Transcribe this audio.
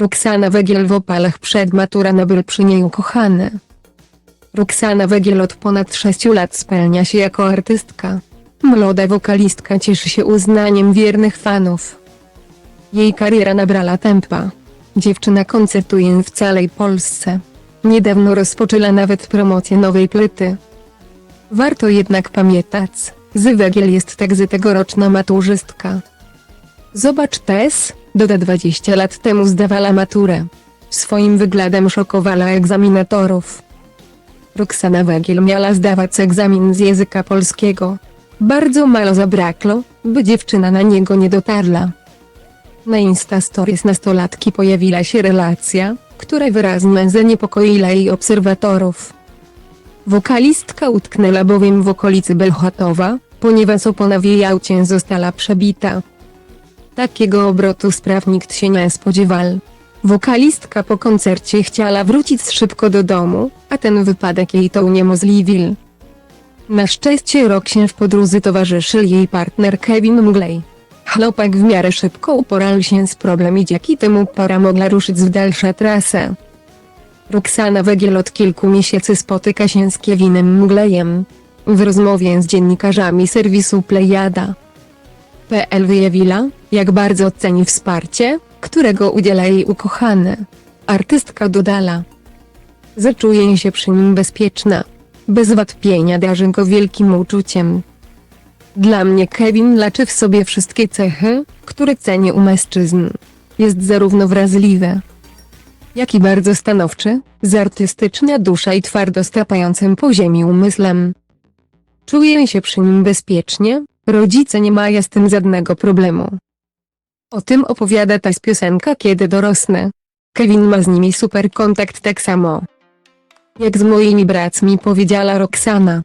Roxana Wegiel w opalach przed matura Nobel przy niej ukochany. Roxana Wegiel od ponad 6 lat spełnia się jako artystka. Młoda wokalistka cieszy się uznaniem wiernych fanów. Jej kariera nabrała tempa. Dziewczyna koncertuje w całej Polsce. Niedawno rozpoczęła nawet promocję nowej płyty. Warto jednak pamiętać, że Wegiel jest także tegoroczna maturzystka. Zobacz Tess, doda 20 lat temu zdawała maturę. Swoim wyglądem szokowała egzaminatorów. Roxana Wegiel miała zdawać egzamin z języka polskiego. Bardzo mało zabrakło, by dziewczyna na niego nie dotarła. Na Insta Stories nastolatki pojawiła się relacja, która wyraźnie zaniepokoiła jej obserwatorów. Wokalistka utknęła bowiem w okolicy Belchatowa, ponieważ opona w jej aucie została przebita. Takiego obrotu spraw nikt się nie spodziewał. Wokalistka po koncercie chciała wrócić szybko do domu, a ten wypadek jej to uniemożliwił. Na szczęście Roxie w podróży towarzyszył jej partner Kevin Mgley. Chłopak w miarę szybko uporał się z problemem i dzięki temu para mogła ruszyć w dalsze trasę. Roxana Wegiel od kilku miesięcy spotyka się z Kevinem Mgleyem. W rozmowie z dziennikarzami serwisu Plejada. PL wyjawiła, jak bardzo ceni wsparcie, którego udziela jej ukochany. Artystka dodala. Zaczuje się przy nim bezpieczna. Bez wątpienia darzy go wielkim uczuciem. Dla mnie Kevin leczy w sobie wszystkie cechy, które cenię u mężczyzn. Jest zarówno wrażliwy, jak i bardzo stanowczy, z artystyczna dusza i twardo stapającym po ziemi umysłem. Czuję się przy nim bezpiecznie, rodzice nie mają z tym żadnego problemu. O tym opowiada ta piosenka kiedy dorosnę. Kevin ma z nimi super kontakt tak samo. Jak z moimi braćmi powiedziała Roxana.